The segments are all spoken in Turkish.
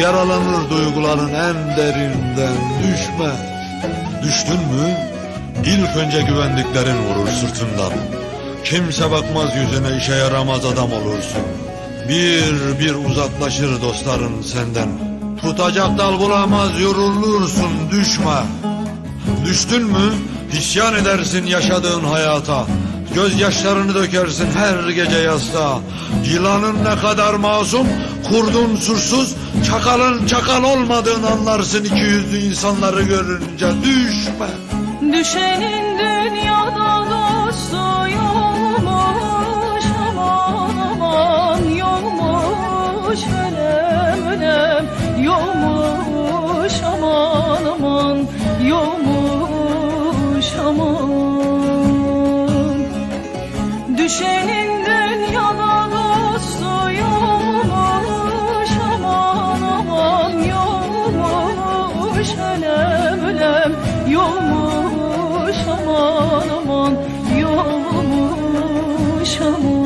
yaralanır duyguların en derinden düşme. Düştün mü ilk önce güvendiklerin vurur sırtından. Kimse bakmaz yüzüne işe yaramaz adam olursun. Bir bir uzaklaşır dostların senden. Tutacak dal bulamaz yorulursun düşme. Düştün mü isyan edersin yaşadığın hayata. Gözyaşlarını dökersin her gece yastığa. Yılanın ne kadar masum, kurdun suçsuz, çakalın çakal olmadığını anlarsın iki yüzlü insanları görünce. Düşme. Düşenin dünyada dostu yokmuş aman aman yokmuş ölem ölem yokmuş aman aman yokmuş aman Düşenin dünyada dostu yokmuş aman aman yokmuş ölem ölem yokmuş aman aman yokmuş aman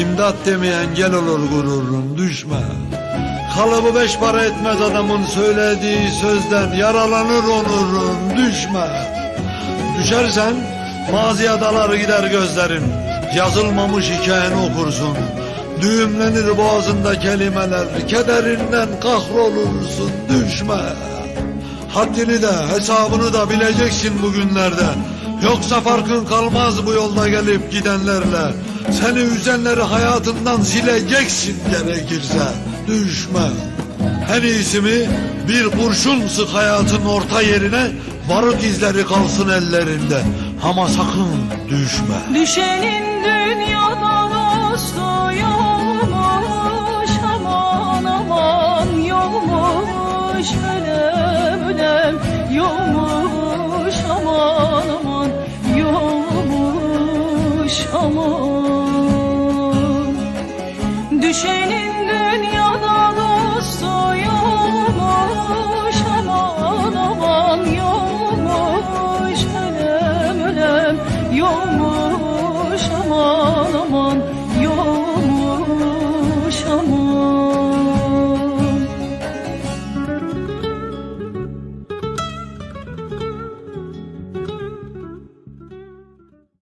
İmdat demeyen gel olur gururun düşme. Kalıbı beş para etmez adamın söylediği sözden yaralanır onurun düşme. Düşersen maziye dalar gider gözlerin. Yazılmamış hikayeni okursun. Düğümlenir boğazında kelimeler. Kederinden kahrolursun düşme. Haddini de hesabını da bileceksin bugünlerde. Yoksa farkın kalmaz bu yolda gelip gidenlerle. Seni üzenleri hayatından sileceksin gerekirse. Düşme. En iyisi mi bir kurşun sık hayatın orta yerine barut izleri kalsın ellerinde. Ama sakın düşme. Düşenin dünyada dostu yokmuş aman aman Düşenin dünyada dostu yokmuş Aman aman yokmuş Ölem ölem yokmuş Aman aman.